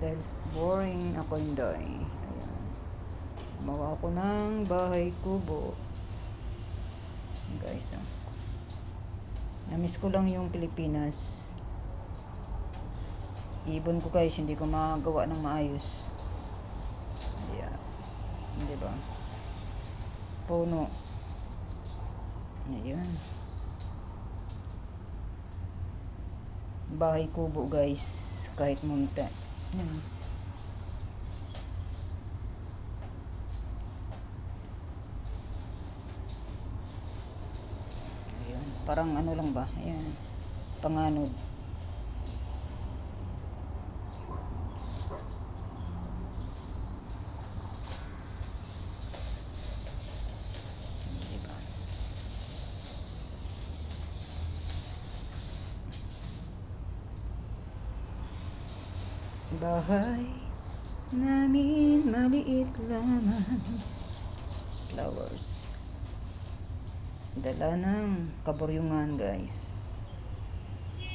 Dahil boring ako hindi. Ayan. Gumawa ako ng bahay kubo. Guys, ah. Namiss ko lang yung Pilipinas. Ibon ko guys, hindi ko magawa ng maayos. Ayan. Di ba? Puno. Ayan. Bahay kubo guys. Kahit munti. Ayan. Ayan. Parang ano lang ba? Ayan. Panganod. Bahay namin maliit lamang. Flowers. Dala ng kaburyungan guys.